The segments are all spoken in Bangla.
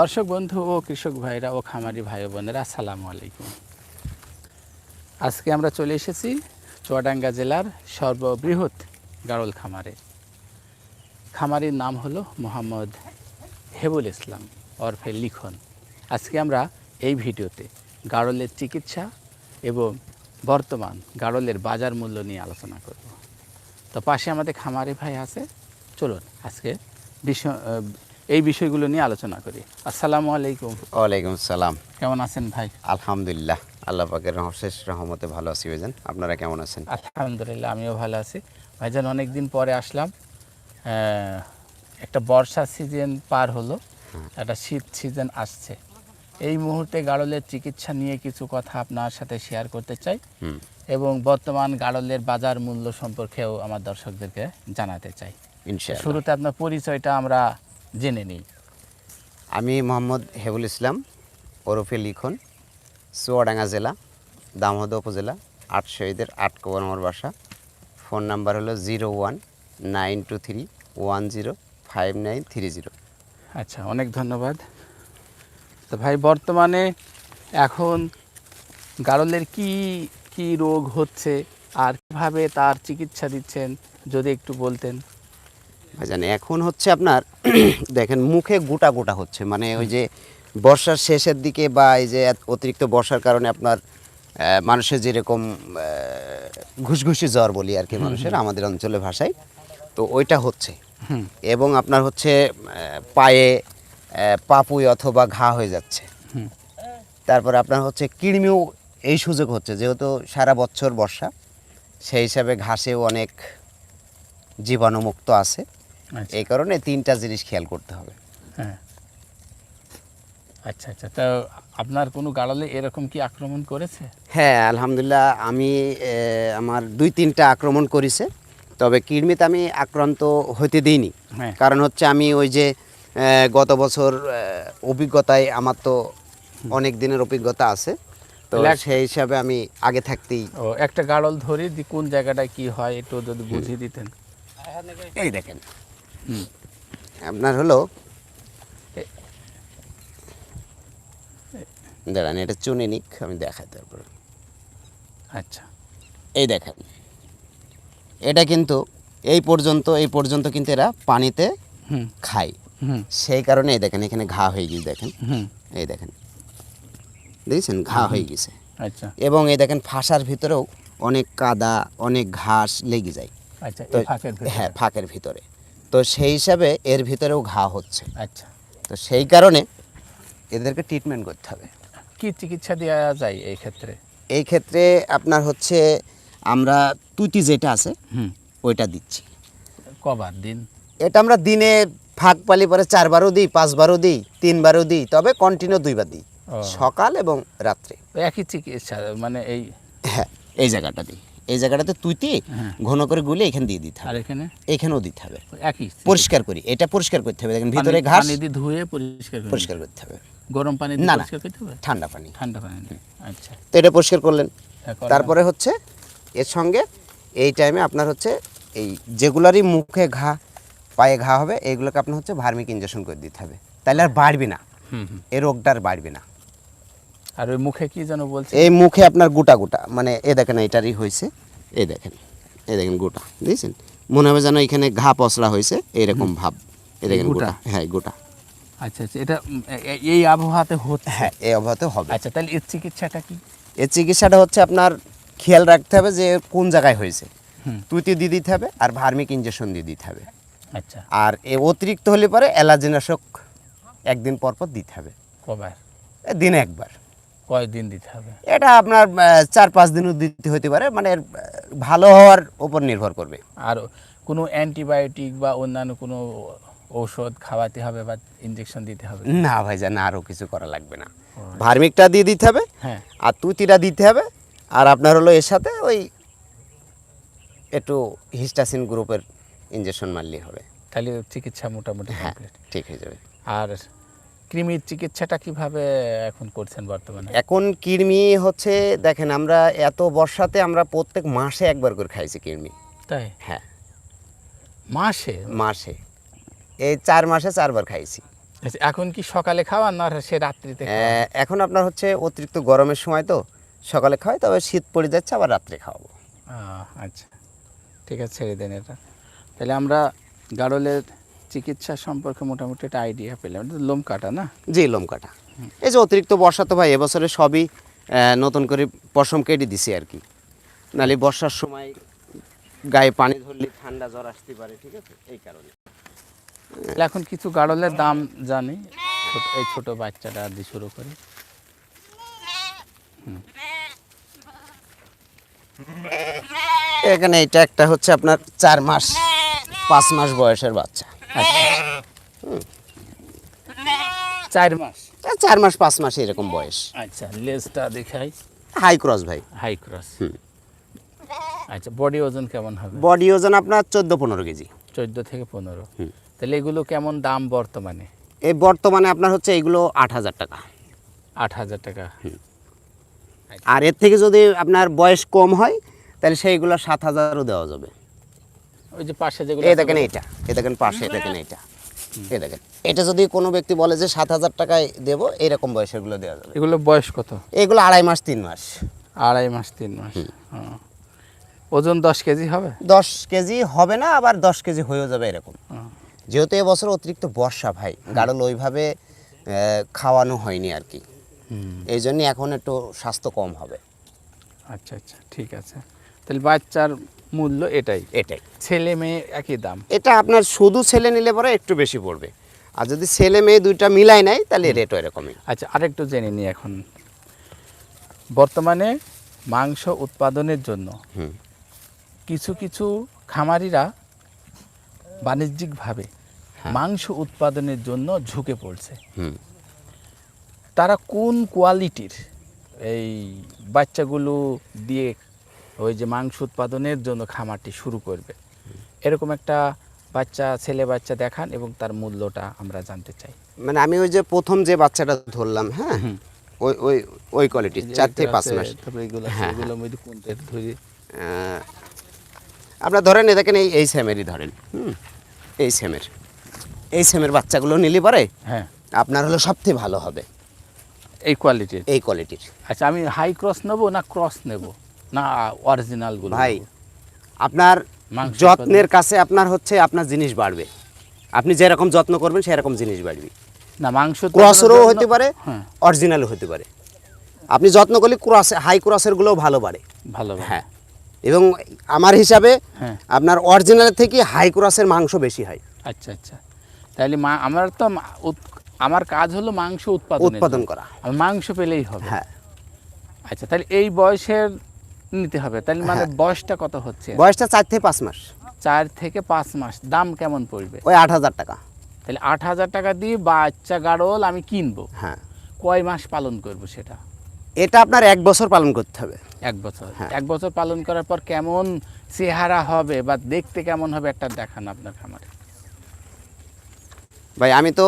দর্শক বন্ধু ও কৃষক ভাইরা ও খামারি ভাই বোনেরা, আসসালামু আলাইকুম। আজকে আমরা চলে এসেছি চুয়াডাঙ্গা জেলার সর্ববৃহৎ গাড়ল খামারে। খামারির নাম হলো মোহাম্মদ হেবুল ইসলাম ওরফে লিখন। আজকে আমরা এই ভিডিওতে গাড়লের চিকিৎসা এবং বর্তমান গাড়লের বাজার মূল্য নিয়ে আলোচনা করব। তো পাশে আমাদের খামারি ভাই আছে। চলুন আজকে এই বিষয়গুলো নিয়ে আলোচনা করি। আসসালামু আলাইকুম। ওয়ালাইকুম সালাম। কেমন আছেন ভাই? আলহামদুলিল্লাহ আল্লাহ পাকের শেষ রহমতে ভালো আছি ভাইজান। আপনারা কেমন আছেন? আলহামদুলিল্লাহ আমিও ভালো আছি। ভাইজান অনেক দিন পরে আসলাম। একটা বর্ষা সিজন পার হলো একটা শীত সিজন আসছে। এই মুহূর্তে গাড়লের চিকিৎসা নিয়ে কিছু কথা আপনার সাথে শেয়ার করতে চাই এবং বর্তমান গাড়লের বাজার মূল্য সম্পর্কেও আমার দর্শকদেরকে জানাতে চাই। শুরুতে আপনার পরিচয়টা আমরা জেনে নিই। আমি মোহাম্মদ হেবুল ইসলাম ওরফে লিখন চুয়াডাঙ্গা জেলা দামোদ উপজেলা আট শহীদের আট কবর আমার বাসা। ফোন নাম্বার হলো zero one nine two three one zero five nine three zero. আচ্ছা অনেক ধন্যবাদ। তো ভাই বর্তমানে এখন গারলের কি কি রোগ হচ্ছে আর কীভাবে তার চিকিৎসা দিচ্ছেন যদি একটু বলতেন? ভাইজান এখন হচ্ছে আপনার দেখেন মুখে গোটা গোটা হচ্ছে মানে ওই যে বর্ষার শেষের দিকে বা এই যে অতিরিক্ত বর্ষার কারণে আপনার মানুষের যেরকম ঘুষঘুষি জ্বর বলি আর কি মানুষের আমাদের অঞ্চলে ভাষায় তো ওইটা হচ্ছে। এবং আপনার হচ্ছে পায়ে পাপুই অথবা ঘা হয়ে যাচ্ছে। তারপরে আপনার হচ্ছে কিড়মিও এই সুযোগ হচ্ছে যেহেতু সারা বছর বর্ষা সেই হিসাবে ঘাসেও অনেক জীবাণুমুক্ত আছে। এই কারণে তিনটা জিনিস খেয়াল করতে হবে। হ্যাঁ। আচ্ছা আচ্ছা। তো আপনার কোনো গাড়লে এরকম কি আক্রমণ করেছে? হ্যাঁ আলহামদুলিল্লাহ আমি আমার দুই তিনটা আক্রমণ করেছে। তবে কৃমিতে আমি আক্রান্ত হইতে দিইনি। হ্যাঁ। কারণ হচ্ছে আমি ওই যে আহ, গত বছর অভিজ্ঞতায় আমার তো অনেক দিনের অভিজ্ঞতা আছে। তো সেই হিসাবে আমি আগে থাকতেই ও একটা গাড়ল ধরে কোন জায়গাটায় কি হয় একটু যদি বুঝিয়ে দিতেন। এই দেখেন আপনার হলো? দাঁড়ান এটা চুনে নিক আমি দেখাই তারপর। আচ্ছা। এই দেখেন। এটা কিন্তু এই পর্যন্ত এই পর্যন্ত কিন্তু এরা পানিতে খায়। হুম। সেই কারণে এই দেখেন এখানে ঘা হয়ে গিয়েছে দেখেন। হুম। এই দেখেন। দেখছেন? ঘা হয়ে গেছে আচ্ছা। এবং এই দেখেন ফাঁসার ভিতরেও অনেক কাদা অনেক ঘাস লেগে যায়। আচ্ছা। হ্যাঁ ফাঁকের ভিতরে। তো সেই হিসাবে এর ভিতরেও ঘা হচ্ছে। আচ্ছা। তো সেই কারণে এদেরকে ট্রিটমেন্ট করতে হবে। কি চিকিৎসা দেওয়া যায় এই ক্ষেত্রে? এই ক্ষেত্রে আপনার হচ্ছে আমরা তুতি যেটা আছে হুম। ওইটা দিচ্ছি। কবার দিন? এটা আমরা দিনে ফাঁক পালি পরে চারবারও দিই পাঁচবারও দিই তিনবারও দিই তবে কন্টিনিউ দুইবার দিই। সকাল এবং রাত্রে। একই চিকিৎসা মানে এই হ্যাঁ এই জায়গাটা দিই। এই জায়গাটাতে তুইতে হ্যাঁ। ঘন করে গুলে এখানে দিয়ে দিতে হবে। এখানে? এখানেও দিতে হবে। একই। পরিষ্কার করি। এটা পরিষ্কার করতে হবে। দেখেন ভিতরে ঘাস। দিয়ে ধুয়ে পরিষ্কার পরিষ্কার করতে হবে। গরম পানি না, ঠান্ডা পানি। ঠান্ডা পানি আচ্ছা। তো এটা পরিষ্কার করলেন। হ্যাঁ, তারপরে হচ্ছে এর সঙ্গে এই টাইমে আপনার হচ্ছে এই যেগুলারই মুখে ঘা পায়ে ঘা হবে এগুলোকে আপনার হচ্ছে ভার্মিক ইঞ্জেকশন করে দিতে হবে। তাহলে আর বাড়বে না। এই রোগটা আর বাড়বে না। আর ওই মুখে কি যেন বলছে? এই মুখে আপনার গোটা গোটা। মানে এ দেখেন এটারই হয়েছে। এই দেখেন এই দেখেন গোটা। বুঝছেন মনে হবে যেন এখানে ঘা পসরা হয়েছে এইরকম ভাব। এই দেখেন গোটা? হ্যাঁ গোটা। আচ্ছা আচ্ছা এটা এ- এ- এই আবহাওয়াতে হচ্ছে? হ্যাঁ এই অবহাতে হবে। আচ্ছা তাহলে এর চিকিৎসাটা কি? এর চিকিৎসাটা হচ্ছে আপনার খেয়াল রাখতে হবে যে কোন জায়গায় হয়েছে। তুইতে দিয়ে দিতে হবে আর ভার্মিক ইঞ্জেকশন দিয়ে দিতে হবে। আচ্ছা। আর এ অতিরিক্ত হলে পরে অ্যালার্জিনাশক একদিন পর পর দিতে হবে। কবার? দিনে একবার। কয়দিন দিতে হবে? এটা আপনার চার পাঁচ দিনও দিতে হতে পারে মানে ভালো হওয়ার উপর নির্ভর করবে। আর কোনো অ্যান্টিবায়োটিক বা অন্যান্য কোনো ঔষধ খাওয়াতে হবে বা ইঞ্জেকশন দিতে হবে? না ভাইজান আরও কিছু করা লাগবে না। ভার্মিকটা দিয়ে দিতে হবে হ্যাঁ। আর তুতিটা দিতে হবে আর আপনার হলো এর সাথে ওই একটু হিস্টাসিন গ্রুপের ইঞ্জেকশন মারলেই হবে। তাহলে চিকিৎসা মোটামুটি হ্যাঁ ঠিক হয়ে যাবে। আর কৃমির চিকিৎসাটা কীভাবে এখন করছেন বর্তমানে? এখন কৃমি হচ্ছে দেখেন আমরা এত বর্ষাতে আমরা প্রত্যেক মাসে একবার করে খাইছি কৃমি। তাই? হ্যাঁ। মাসে? মাসে। এই চার মাসে চারবার খাইছি। আচ্ছা, এখন কি সকালে খাওয়ান না সে রাত্রিতে এখন আপনার হচ্ছে অতিরিক্ত গরমের সময় তো সকালে খাওয়াই তবে শীত পড়ে যাচ্ছে আবার রাত্রে খাওয়াবো। আচ্ছা। ঠিক আছে ছেড়ে দেন এটা। তাহলে আমরা গাড়লের চিকিৎসা সম্পর্কে মোটামুটি একটা আইডিয়া পেলাম। এটা লোম কাটা না? জি লোম কাটা। এই যে অতিরিক্ত বর্ষা তো ভাই এবছরে সবই নতুন করে পশম কেটে দিছি আর কি। নালে বর্ষার সময় গায়ে পানি ধরলে ঠান্ডা জ্বর আসতে পারে ঠিক আছে? এই কারণে। এখন কিছু গাড়লের দাম জানি এই ছোট বাচ্চাটা দিয়ে শুরু করি। এখানে এটা একটা হচ্ছে আপনার চার মাস পাঁচ মাস বয়সের বাচ্চা। চার মাস। চার মাস পাঁচ মাস এরকম বয়স। আচ্ছা লেজটা দেখাই। হাই ক্রস ভাই। High cross. আচ্ছা বডি ওজন কেমন হবে? বডি ওজন আপনার চোদ্দ পনেরো কেজি। চোদ্দ থেকে পনেরো। তাহলে এগুলো কেমন দাম বর্তমানে? এই বর্তমানে আপনার হচ্ছে এগুলো আট হাজার টাকা। আট হাজার টাকা। আর এর থেকে যদি আপনার বয়স কম হয় তাহলে সেইগুলো সাত হাজারও দেওয়া যাবে। ওই যে পাশে যেগুলো এই দেখেন এইটা এই দেখেন পাশে দেখেন এইটা। এই দেখেন এটা যদি কোনো ব্যক্তি বলে যে সাত হাজার টাকায় দেবো এরকম বয়সেরগুলো দেওয়া যাবে। এগুলো বয়স কত? এগুলো আড়াই মাস তিন মাস। আড়াই মাস তিন মাস। ওজন দশ কেজি হবে? দশ কেজি হবে না আবার দশ কেজি হয়েও যাবে এরকম। যেহেতু এবছর অতিরিক্ত বর্ষা ভাই গাড়ল ওইভাবে খাওয়ানো হয়নি আর কি। এই জন্য এখন একটু স্বাস্থ্য কম হবে। আচ্ছা আচ্ছা ঠিক আছে। তাহলে বাচ্চার মূল্য এটাই। এটাই। ছেলে মেয়ে একই দাম। এটা আপনার শুধু ছেলে নিলে পরে একটু বেশি পড়বে। আর যদি ছেলে মেয়ে দুইটা মিলাই নেয় তাহলে রেটও এরকমই। আচ্ছা আরেকটু জেনে নিই এখন। বর্তমানে মাংস উৎপাদনের জন্য কিছু কিছু খামারিরা বাণিজ্যিকভাবে মাংস উৎপাদনের জন্য ঝুঁকে পড়ছে। হুম। তারা কোন কোয়ালিটির এই বাচ্চাগুলো দিয়ে ওই যে মাংস উৎপাদনের জন্য খামারটি শুরু করবে। এরকম একটা বাচ্চা ছেলে বাচ্চা দেখান এবং তার মূল্যটা আমরা জানতে চাই। মানে আমি ওই যে প্রথম যে বাচ্চাটা ধরলাম হ্যাঁ? ওই ওই ওই কোয়ালিটির চার থেকে পাঁচ মাস। হ্যাঁ, আহ, আপনার ধরেন এ দেখেন এই এই স্যামেরই ধরেন হুম? এই স্যামের এই সেমের বাচ্চাগুলো নিলে পরে হ্যাঁ। আপনার হলো সবথেকে ভালো হবে। এই কোয়ালিটির এই কোয়ালিটির আচ্ছা আমি হাই ক্রস নেব না ক্রস নেব? না অরিজিনালগুলো ভাই আপনার যত্নের কাছে আপনার হচ্ছে আপনার জিনিস বাড়বে। আপনি যেরকম যত্ন করবেন সেরকম জিনিস বাড়বে। না মাংস ক্রসেরও হতে পারে হ্যাঁ। অরিজিনালও হতে পারে। আপনি যত্ন করলে ক্রসে হাই ক্রসেরগুলোও ভালো বাড়ে। ভালো ভালো। হ্যাঁ। এবং আমার হিসাবে হ্যাঁ। আপনার অরিজিনাল থেকে হাই ক্রসের মাংস বেশি হয়। আচ্ছা আচ্ছা। তাহলে মা আমার তো আমার কাজ হলো মাংস উৎপাদন উৎপাদন করা। মাংস পেলেই হবে। হ্যাঁ। আচ্ছা তাহলে এই বয়সের নিতে হবে। তাহলে মানে হ্যাঁ। বয়সটা কত হচ্ছে? বয়সটা চার থেকে পাঁচ মাস। চার থেকে পাঁচ মাস। দাম কেমন পড়বে? ওই আট হাজার টাকা। তাহলে আট হাজার টাকা দিয়ে বাচ্চা গাড়ল আমি কিনবো। হ্যাঁ। কয় মাস পালন করব সেটা? এটা আপনার এক বছর পালন করতে হবে। এক বছর। হ্যাঁ। এক বছর পালন করার পর কেমন চেহারা হবে বা দেখতে কেমন হবে একটা দেখান আপনার খামারে। ভাই আমি তো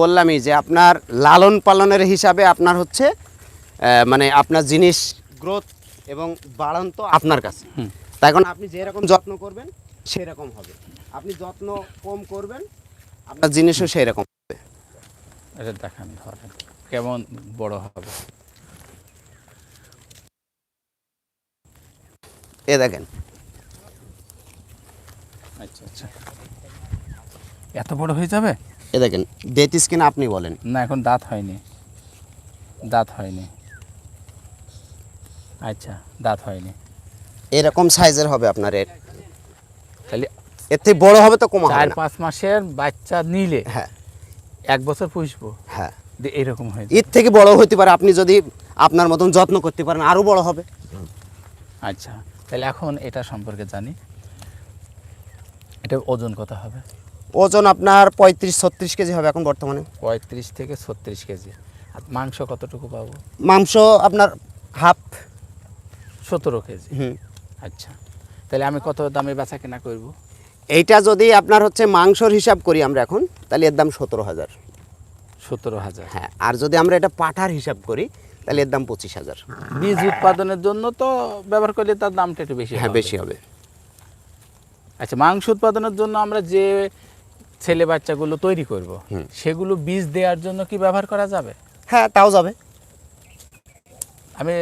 বললামই যে আপনার লালন পালনের হিসাবে আপনার হচ্ছে মানে আপনার জিনিস গ্রোথ এবং বাড়ান তো আপনার কাছে। তাই এখন আপনি যেরকম যত্ন করবেন সেরকম হবে। আপনি যত্ন কম করবেন আপনার জিনিসও সেই রকম হবে। এটা দেখান ধরেন কেমন বড় হবে? এ দেখেন। আচ্ছা আচ্ছা। এত বড় হয়ে যাবে? এ দেখেন দেতিস কিনা আপনি বলেন। না এখন দাঁত হয়নি। দাঁত হয়নি। আচ্ছা দাঁত হয়নি। এরকম সাইজের হবে আপনার এর। তাহলে এর থেকে বড় হবে তো কমা চার পাঁচ মাসের বাচ্চা নিলে হ্যাঁ। এক বছর পুষবো। হ্যাঁ। এরকম হয়ে। এর থেকে বড় হতে পারে আপনি যদি আপনার মতন যত্ন করতে পারেন আরও বড় হবে। আচ্ছা তাহলে এখন এটা সম্পর্কে জানি। এটা ওজন কত হবে? ওজন আপনার পঁয়ত্রিশ ছত্রিশ কেজি হবে এখন বর্তমানে। পঁয়ত্রিশ থেকে ছত্রিশ কেজি। আর মাংস কতটুকু পাবো? মাংস আপনার হাফ সতেরো কেজি। আচ্ছা। তাহলে আমি কত দামে বেচা কেনা করব? এইটা যদি আপনার হচ্ছে মাংসর হিসাব করি আমরা এখন তাহলে এর দাম সতেরো হাজার। সতেরো হাজার। হ্যাঁ আর যদি আমরা এটা পাঠার হিসাব করি তাহলে এর দাম পঁচিশ হাজার। বীজ উৎপাদনের জন্য তো ব্যবহার করলে তার দামটা একটু বেশি হ্যাঁ। বেশি হবে। আচ্ছা মাংস উৎপাদনের জন্য আমরা যে ছেলে বাচ্চাগুলো তৈরি করব। সেগুলো বীজ দেওয়ার জন্য কি ব্যবহার করা যাবে? হ্যাঁ তাও যাবে। আমি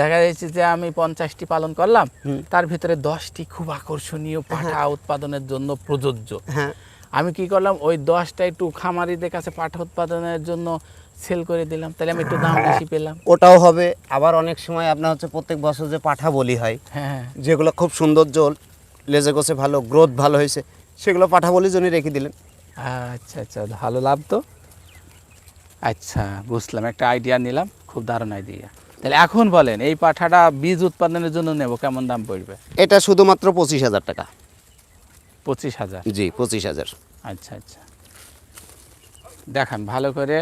দেখা যাচ্ছে যে আমি পঞ্চাশটি পালন করলাম তার ভিতরে দশটি খুব আকর্ষণীয় পাঠা উৎপাদনের জন্য প্রযোজ্য। হ্যাঁ। আমি কি করলাম ওই দশটা একটু খামারিদের কাছে পাঠা উৎপাদনের জন্য সেল করে দিলাম তাহলে আমি একটু দাম বেশি পেলাম। ওটাও হবে। আবার অনেক সময় আপনার হচ্ছে প্রত্যেক বছর যে পাঠা বলি হয় হ্যাঁ। যেগুলো খুব সৌন্দর্য লেজে গোছে ভালো গ্রোথ ভালো হয়েছে সেগুলো পাঠা বলির জন্য রেখে দিলেন। আচ্ছা আচ্ছা ভালো লাভ তো। আচ্ছা বুঝলাম একটা আইডিয়া নিলাম খুব দারুণ আইডিয়া তাহলে এখন বলেন এই পাঠাটা বীজ উৎপাদনের জন্য নেব কেমন দাম পড়বে? এটা শুধুমাত্র পঁচিশ হাজার টাকা। পঁচিশ হাজার? জি পঁচিশ হাজার। আচ্ছা আচ্ছা। দেখান ভালো করে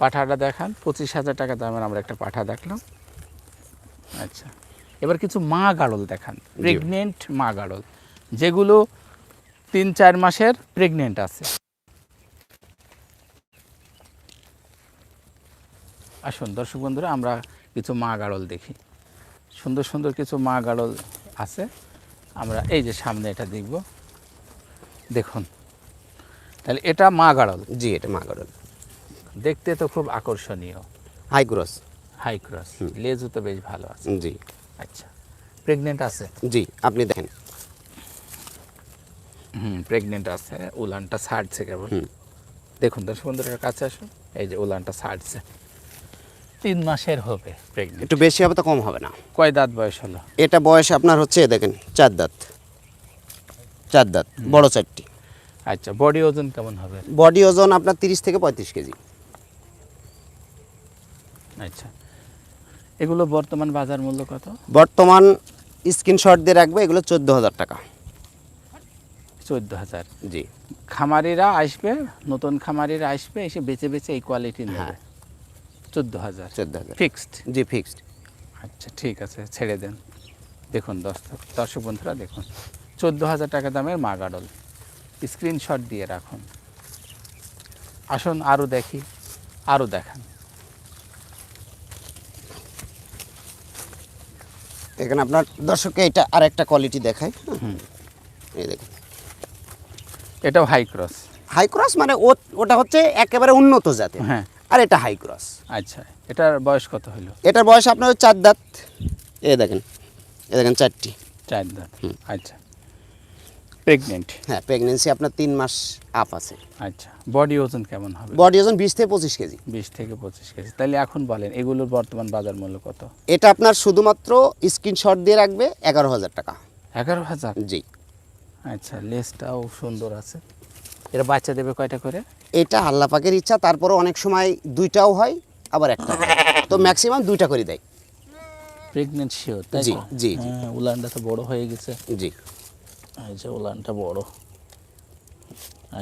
পাঠাটা দেখান পঁচিশ হাজার টাকা দামের আমরা একটা পাঠা দেখলাম। আচ্ছা এবার কিছু মা গাড়ল দেখান প্রেগনেন্ট মা গাড়ল যেগুলো তিন চার মাসের প্রেগনেন্ট আছে। আসুন দর্শক বন্ধুরা আমরা কিছু মা গাড়ল দেখি। সুন্দর সুন্দর কিছু মা গাড়ল আছে। আমরা এই যে সামনে এটা দেখব। দেখুন। তাহলে এটা মা গাড়ল জি এটা মা গাড়ল দেখতে তো খুব আকর্ষণীয়। High cross. High cross. লেজও তো বেশ ভালো আছে। জি। আচ্ছা। প্রেগনেন্ট আছে? জি আপনি দেখেন। হুম প্রেগনেন্ট আছে উলানটা ছাড়ছে কেবল। দেখুন দর্শক বন্ধুরা কাছে আসুন। এই যে উলানটা ছাড়ছে। তিন মাসের হবে প্রেগনেন্ট একটু বেশি হবে তো কম হবে না। কয় দাঁত বয়স হলো? এটা বয়স আপনার হচ্ছে দেখেন চার দাঁত। চার দাঁত বড় চারটি। আচ্ছা বডি ওজন কেমন হবে? বডি ওজন আপনার তিরিশ থেকে পঁয়ত্রিশ কেজি। আচ্ছা এগুলো বর্তমান বাজার মূল্য কত? বর্তমান স্ক্রিনশট দিয়ে রাখব এগুলো চোদ্দ হাজার টাকা। চোদ্দ হাজার? জি। খামারিরা আসবে নতুন খামারিরা আসবে এসে বেচে বেচে এই কোয়ালিটি নেবে। হ্যাঁ। চোদ্দ হাজার। চোদ্দ হাজার। ফিক্সড? জি ফিক্সড। আচ্ছা ঠিক আছে ছেড়ে দেন। দেখুন দর্শক দর্শক বন্ধুরা দেখুন। চোদ্দ হাজার টাকা দামের মা গাডল স্ক্রিনশট দিয়ে রাখুন। আসুন আরও দেখি আরও দেখান। এখানে আপনার দর্শককে এটা আর একটা কোয়ালিটি দেখায় হুম। এই দেখেন। এটাও হাই ক্রস হাই ক্রস মানে ও ওটা হচ্ছে একেবারে উন্নত জাতের। হ্যাঁ। আর এটা হাই ক্রস আচ্ছা এটার বয়স কত হলো এটার বয়স আপনার চার দাঁত। এ দেখেন এ দেখেন চারটি। চার দাঁত। আচ্ছা। প্রেগনেন্ট হ্যাঁ প্রেগনেন্সি আপনার তিন মাস আপ আছে। আচ্ছা বডি ওজন কেমন হবে? বডি ওজন বিশ থেকে পঁচিশ কেজি। বিশ থেকে পঁচিশ কেজি। তাহলে এখন বলেন এগুলোর বর্তমান বাজার মূল্য কত? এটা আপনার শুধুমাত্র স্ক্রিনশট দিয়ে রাখবে এগারো হাজার টাকা। এগারো হাজার? জি। আচ্ছা লেসটাও সুন্দর আছে। এরা বাচ্চা দেবে কয়টা করে? এটা আল্লাহ পাকের ইচ্ছা তারপরে অনেক সময় দুইটাও হয় আবার একটা তো ম্যাক্সিমাম দুইটা করে দেয়। প্রেগনেন্ট শিওর তাই জি, জি। হ্যাঁ উলানটা তো বড় হয়ে গেছে। জি। এই যে উলানটা বড়।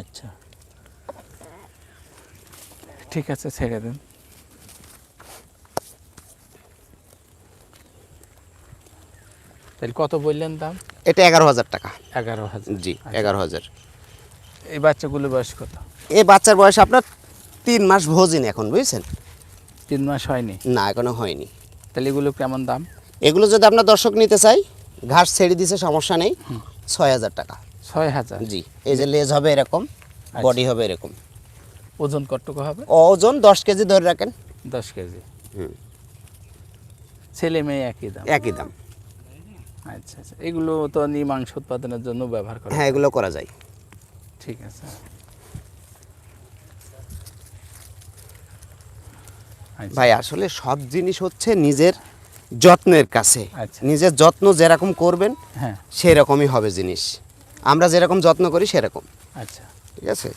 আচ্ছা। ঠিক আছে ছেড়ে দেন। তাহলে কত বললেন দাম? এটা এগারো হাজার টাকা। এগারো হাজার। জি আচ্ছা। এগারো হাজার। এই বাচ্চাগুলোর বয়স কত? এই বাচ্চার বয়স আপনার তিন মাস ভোজিন এখন বুঝছেন? তিন মাস হয়নি? না এখনও হয়নি। তাহলে এগুলো কেমন দাম? এগুলো যদি আপনার দর্শক নিতে চাই ঘাস ছেড়ে দিছে সমস্যা নেই। ছয় হাজার টাকা। ছয় হাজার? জি এই যে লেজ হবে এরকম বডি হবে এরকম। ওজন কতটুকু হবে? ওজন দশ কেজি ধরে রাখেন। দশ কেজি। হুম। ছেলে মেয়ে একই দাম? একই দাম। আচ্ছা আচ্ছা। এগুলো তো মাংস উৎপাদনের জন্য ব্যবহার করা হ্যাঁ। এগুলো করা যায়। ঠিক আছে। আচ্ছা, ভাই আসলে সব জিনিস হচ্ছে নিজের যত্নের কাছে। আচ্ছা। নিজের যত্ন যেরকম করবেন হ্যাঁ। সেরকমই হবে জিনিস। আমরা যেরকম যত্ন করি সেরকম। আচ্ছা। ঠিক আছে?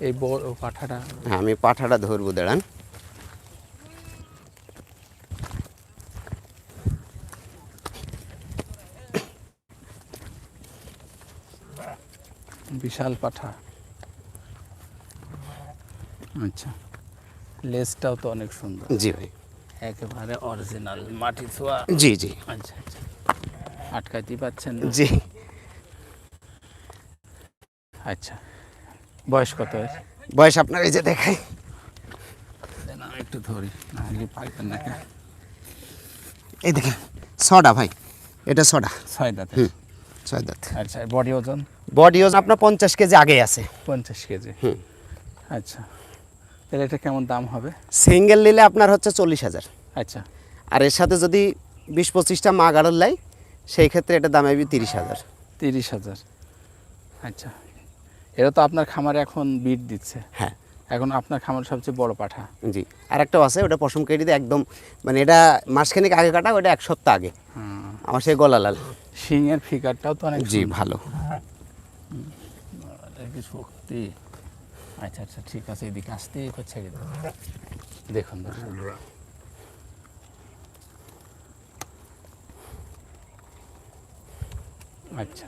এই বড় পাঠাটা হ্যাঁ আমি পাঠাটা ধরবো দাঁড়ান। বিশাল পাঠা। আচ্ছা। লেজটাও তো অনেক সুন্দর। জি ভাই। একেবারে অরিজিনাল মাটি ছোঁয়া জি জি। আচ্ছা আচ্ছা। আটকাইতেই পাচ্ছেন জি। আচ্ছা। বয়স কত? বয়স আপনার এই যে দেখাই। আমি একটু ধরি না পাইবেন নাকি এই দেখেন ছটা ভাই। এটা ছটা ছয় হুম। ছয় দাঁত। আচ্ছা বডি ওজন? বডি ওজন আপনার পঞ্চাশ কেজি আগে আছে। পঞ্চাশ কেজি। হুম। আচ্ছা তাহলে এটা কেমন দাম হবে? সিঙ্গেল নিলে আপনার হচ্ছে চল্লিশ হাজার। আচ্ছা। আর এর সাথে যদি বিশ পঁচিশটা মা গাড়ল লাই সেই ক্ষেত্রে এটা দাম আসবে তিরিশ হাজার। তিরিশ হাজার। আচ্ছা এটা তো আপনার খামারে এখন বিট দিচ্ছে। হ্যাঁ। এখন আপনার খামার সবচেয়ে বড় পাঠা। জি। আর একটাও আছে ওটা পশম কেটে একদম মানে এটা মাসখানেক আগে কাটা ওটা এক সপ্তাহ আগে। হুম। আমার সেই গলালাল শিংয়ের ফিগারটাও তো অনেক জি ভালো। কি শক্তি। আচ্ছা আচ্ছা ঠিক আছে এদিকে আসতে ছেড়ে দেবো। দেখুন আচ্ছা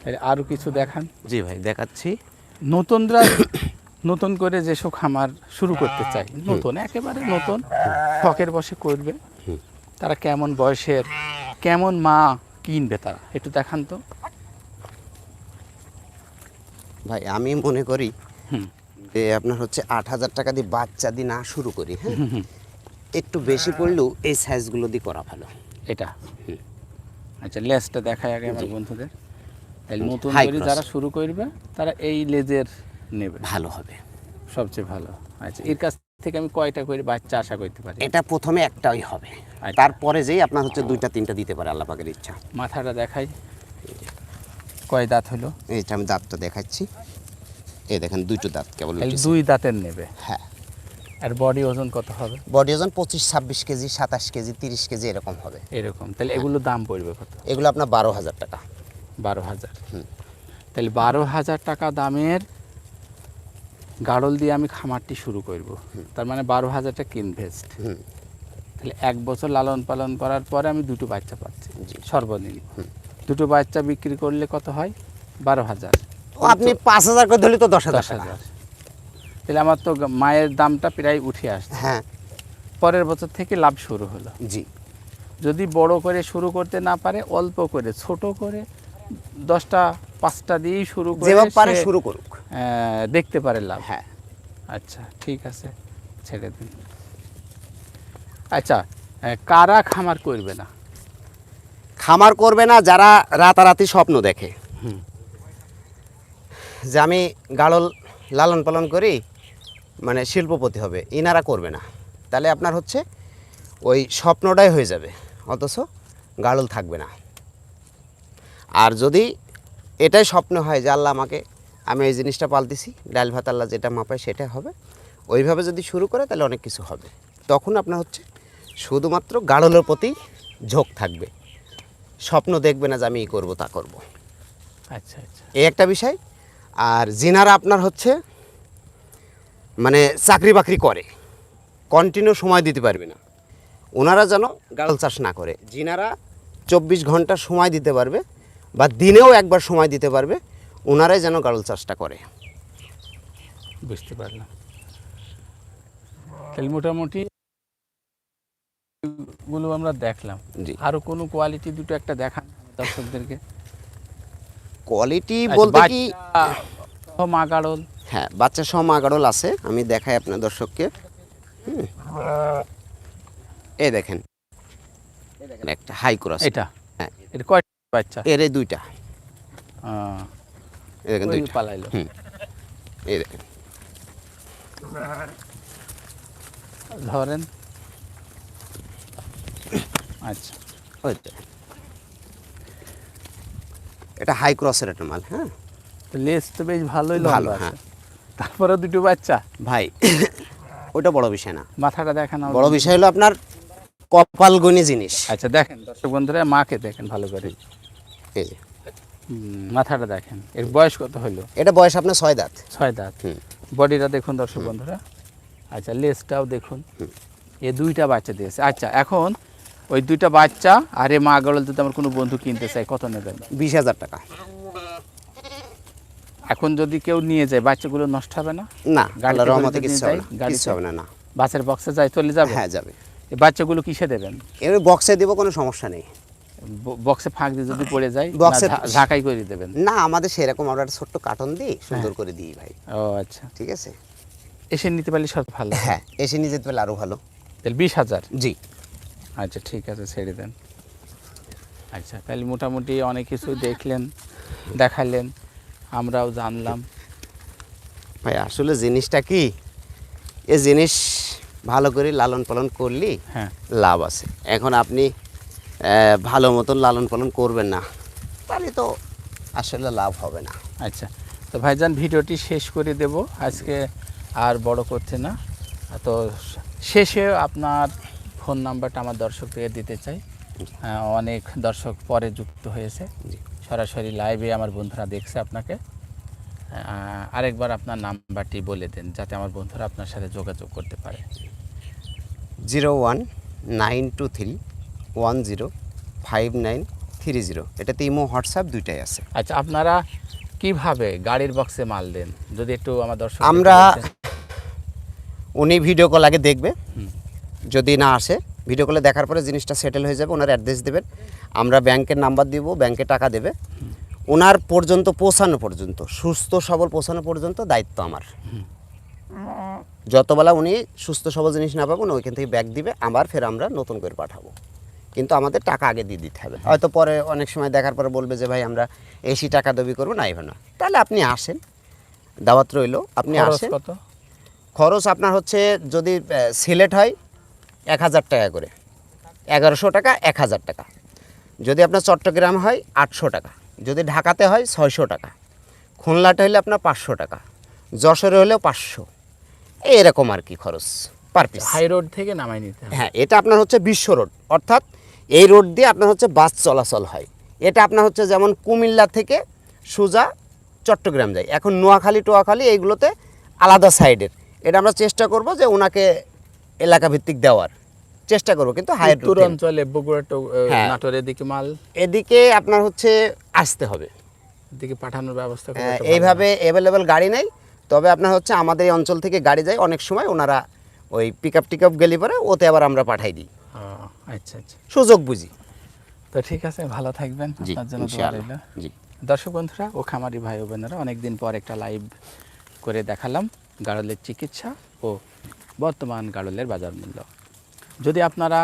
তাহলে আরও কিছু দেখান? জি ভাই দেখাচ্ছি। নতুনরা নতুন করে যেসব খামার শুরু করতে চাই নতুন একেবারে নতুন শখের বসে করবে তারা কেমন বয়সের কেমন মা কিনবে তারা? একটু দেখান তো। ভাই আমি মনে করি যে আপনার হচ্ছে আট হাজার টাকা দিয়ে বাচ্চা দিয়ে না শুরু করি হ্যাঁ? একটু বেশি পড়লেও এই সাইজগুলো দিয়ে করা ভালো। এটা? আচ্ছা লেজটা দেখায় আগে আমার বন্ধুদের। তাহলে নতুন করে যারা শুরু করবে তারা এই লেজের নেবে। ভালো হবে। সবচেয়ে ভালো। আচ্ছা এর কাছ থেকে আমি কয়টা করে বাচ্চা আশা করতে পারি? এটা প্রথমে একটাই হবে। আচ্ছা। তারপরে যেই আপনার হচ্ছে দুইটা তিনটা দিতে পারে আল্লাহ পাকের ইচ্ছা। মাথাটা দেখাই। কয় দাঁত হলো? এইটা আমি দাঁতটা দেখাচ্ছি। এই দেখেন দুটো দাঁত কেবল দুই দাঁতের নেবে? হ্যাঁ। আর বডি ওজন কত হবে? বডি ওজন পঁচিশ ছাব্বিশ কেজি সাতাশ কেজি তিরিশ কেজি এরকম হবে। এরকম। তাহলে এগুলো দাম পড়বে কত? এগুলো আপনার বারো হাজার টাকা। বারো হাজার। হুম। তাহলে বারো হাজার টাকা দামের গাড়ল দিয়ে আমি খামারটি শুরু করব। তার মানে বারো হাজার টাকা ইনভেস্ট। তাহলে এক বছর লালন পালন করার পরে আমি দুটো বাচ্চা পাচ্ছি। সর্বনিম্ন। দুটো বাচ্চা বিক্রি করলে কত হয়? বারো হাজার। আপনি পাঁচ হাজার করে ধরলে তো দশ হাজার তাহলে আমার তো মায়ের দামটা প্রায় উঠে আসছে। হ্যাঁ। পরের বছর থেকে লাভ শুরু হলো। জি। যদি বড় করে শুরু করতে না পারে অল্প করে ছোট করে দশটা পাঁচটা দিয়েই শুরু করে শুরু করুক। দেখতে পারে লাভ। হ্যাঁ। আচ্ছা ঠিক আছে ছেড়ে দিন। আচ্ছা কারা খামার করবে না? খামার করবে না যারা রাতারাতি স্বপ্ন দেখে। যে আমি গাড়ল লালন পালন করি মানে শিল্পপতি হবে ইনারা করবে না। তাহলে আপনার হচ্ছে ওই স্বপ্নটাই হয়ে যাবে অথচ গাড়ল থাকবে না। আর যদি এটাই স্বপ্ন হয় যে আল্লাহ আমাকে আমি এই জিনিসটা পালতেছি ডাল ভাত আল্লাহ যেটা মাপায় সেটা হবে। ওইভাবে যদি শুরু করে তাহলে অনেক কিছু হবে। তখন আপনার হচ্ছে শুধুমাত্র গাড়লের প্রতি ঝোঁক থাকবে। স্বপ্ন দেখবে না যে আমি এই করব তা করব। আচ্ছা আচ্ছা। এই একটা বিষয়। আর জিনারা আপনার হচ্ছে মানে চাকরি বাকরি করে। কন্টিনিউ সময় দিতে পারবে না। ওনারা যেন গাড়ল চাষ না করে। জিনারা চব্বিশ ঘণ্টা সময় দিতে পারবে বা দিনেও একবার সময় দিতে পারবে। ওনারাই যেন গাড়ল চাষটা করে। বুঝতে পারলাম। তাহলে মোটামুটি গুলো আমরা দেখলাম। জি। আরও কোনো কোয়ালিটি দুটো একটা দেখান দর্শকদেরকে। কোয়ালিটি আচ্ছা, বলতে কি বাচ্চা মা গাড়ল হ্যাঁ বাচ্চা সহ মা গাড়ল আছে আমি দেখাই আপনার দর্শককে। এ দেখেন। একটা হাই ক্রস এটা? হ্যাঁ। এটা কয় বাচ্চা? এর দুইটা। এই দেখেন দুইটা। পালাইলো। হুম। এই দেখেন। ধরেন। আচ্ছা। ওই। এটা হাই ক্রসের একটা মাল হ্যাঁ? লেস তো বেশ ভালোই ভালো, হ্যাঁ। তারপরে দুটো বাচ্চা? ভাই ওটা বড় বিষয় না। মাথাটা দেখেন। বড় বিষয় হলো আপনার কপাল গণি জিনিস। আচ্ছা দেখেন দর্শক বন্ধুরা মাকে দেখেন ভালো করে। এই যে। মাথাটা দেখেন এর বয়স কত হলো এটা বয়স আপনার ছয় দাঁত। ছয় দাঁত। বডিটা দেখুন দর্শক বন্ধুরা। আচ্ছা লেজটাও দেখুন। এ দুইটা বাচ্চা দিয়েছে। আচ্ছা এখন ওই দুইটা বাচ্চা আর এ মা গড়ল যদি আমার কোনো বন্ধু কিনতে চায় কত নেবেন? বিশ হাজার টাকা। এখন যদি কেউ নিয়ে যায় বাচ্চাগুলো নষ্ট হবে না? না কিছু হবে না না না। বাসের বক্সে যায় চলে যাবে? হ্যাঁ যাবে। এই বাচ্চাগুলো কিসে দেবেন? এর বক্সে দেবো কোনো সমস্যা নেই। বক্সে ফাঁক দিয়ে যদি পড়ে যায় বক্সে- ঝাঁকাই করে দেবেন। না আমাদের সেরকম আমরা একটা ছোট্ট কার্টন দিই সুন্দর করে দিই ভাই। ও আচ্ছা। ঠিক আছে? এসে নিতে পারলে সব ভালো। হ্যাঁ এসে নিয়ে যেতে পারলে আরও ভালো। তাহলে বিশ হাজার? জি। আচ্ছা ঠিক আছে ছেড়ে দেন। আচ্ছা তাহলে মোটামুটি অনেক কিছু দেখলেন দেখালেন আমরাও জানলাম। ভাই আসলে জিনিসটা কি? এ জিনিস ভালো করে লালন পালন করলি হ্যাঁ। লাভ আছে। এখন আপনি ভালো মতন লালন পালন করবেন না। তাহলে তো আসলে লাভ হবে না। আচ্ছা তো ভাইজান ভিডিওটি শেষ করে দেব। আজকে আর বড় করছে না। তো শেষে আপনার ফোন নাম্বারটা আমার দর্শকদের দিতে চাই। অনেক দর্শক পরে যুক্ত হয়েছে। সরাসরি লাইভে আমার বন্ধুরা দেখছে আপনাকে। আরেকবার আপনার নাম্বারটি বলে দেন যাতে আমার বন্ধুরা আপনার সাথে যোগাযোগ করতে পারে। Zero one nine two three one zero five nine three zero. এটাতে ইমো হোয়াটসঅ্যাপ দুইটাই আছে। আচ্ছা আপনারা কীভাবে গাড়ির বক্সে মাল দেন? যদি একটু আমার দর্শক আমরা উনি ভিডিও কল আগে দেখবে। যদি না আসে ভিডিও কলে দেখার পরে জিনিসটা সেটেল হয়ে যাবে ওনার অ্যাড্রেস দেবেন। আমরা ব্যাংকের নাম্বার দিব ব্যাংকে টাকা দেবে। ওনার পর্যন্ত পৌঁছানো পর্যন্ত সুস্থ সবল পৌঁছানো পর্যন্ত দায়িত্ব আমার। যতবেলা উনি সুস্থ সবল জিনিস না পাবেন ওইখান থেকে ব্যাগ দিবে আবার ফের আমরা নতুন করে পাঠাবো। কিন্তু আমাদের টাকা আগে দিয়ে দিতে হবে। হয়তো পরে অনেক সময় দেখার পরে বলবে যে ভাই আমরা এসি টাকা দাবি করব না এইভাবে না। তাহলে আপনি আসেন। দাওয়াত রইল আপনি আসেন। কত? খরচ আপনার হচ্ছে যদি সিলেট হয় এক হাজার টাকা করে। এগারোশো টাকা এক হাজার টাকা। যদি আপনার চট্টগ্রাম হয় আটশো টাকা। যদি ঢাকাতে হয় ছয়শো টাকা। খুলনাতে হলে আপনার পাঁচশো টাকা। যশোরে হলেও পাঁচশো। এরকম আর কি খরচ পার পিস। হাই রোড থেকে নামাই নিতে হ্যাঁ এটা আপনার হচ্ছে বিশ্ব রোড। অর্থাৎ এই রোড দিয়ে আপনার হচ্ছে বাস চলাচল হয়। এটা আপনার হচ্ছে যেমন কুমিল্লা থেকে সোজা চট্টগ্রাম যায়। এখন নোয়াখালী টোয়াখালী এইগুলোতে আলাদা সাইডের। এটা আমরা চেষ্টা করব যে ওনাকে এলাকা ভিত্তিক দেওয়ার। চেষ্টা করব কিন্তু হায়ার অঞ্চলে বগুড়া হ্যাঁ। নাটোরের দিকে মাল? এদিকে আপনার হচ্ছে আসতে হবে। দিকে পাঠানোর ব্যবস্থা ভালো এইভাবে অ্যাভেলেবেল গাড়ি নেই। তবে আপনার হচ্ছে আমাদের এই অঞ্চল থেকে গাড়ি যায়। অনেক সময় ওনারা ওই পিক আপ টিক আপ গেলে পরে ওতে আবার আমরা পাঠাই দিই। আচ্ছা আচ্ছা। সুযোগ বুঝি। তো ঠিক আছে ভালো থাকবেন। আপনার জন্য দোয়া রইল। জি। দর্শক বন্ধুরা ও খামারি ভাই ও বোনেরা অনেকদিন পর একটা লাইভ করে দেখালাম গাড়লের চিকিৎসা ও বর্তমান গাড়লের বাজার মূল্য। যদি আপনারা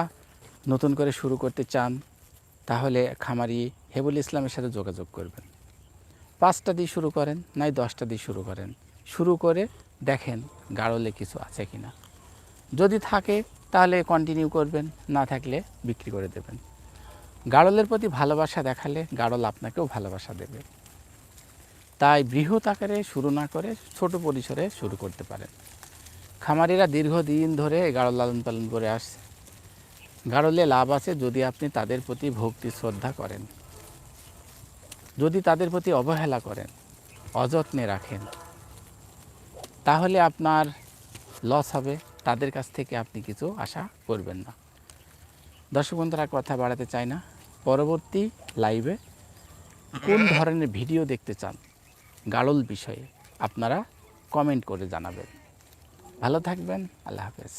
নতুন করে শুরু করতে চান তাহলে খামারি হেবুল ইসলামের সাথে যোগাযোগ করবেন। পাঁচটা দিয়ে শুরু করেন নাই দশটা দিয়ে শুরু করেন। শুরু করে দেখেন গাড়লে কিছু আছে কিনা। যদি থাকে তাহলে কন্টিনিউ করবেন, না থাকলে বিক্রি করে দেবেন। গাড়লের প্রতি ভালোবাসা দেখালে গাড়ল আপনাকেও ভালোবাসা দেবে। তাই বৃহৎ আকারে শুরু না করে ছোট পরিসরে শুরু করতে পারেন। খামারিরা দীর্ঘদিন ধরে গাড়ল লালন পালন করে আসছে। গাড়লে লাভ আছে যদি আপনি তাদের প্রতি ভক্তি, শ্রদ্ধা করেন। যদি তাদের প্রতি অবহেলা করেন, অযত্নে রাখেন। তাহলে আপনার লস হবে। তাদের কাছ থেকে আপনি কিছু আশা করবেন না। দর্শক বন্ধুরা কথা বাড়াতে চাই না। পরবর্তী লাইভে কোন ধরনের ভিডিও দেখতে চান গাড়ল বিষয়ে আপনারা কমেন্ট করে জানাবেন। ভালো থাকবেন, আল্লাহ হাফেজ।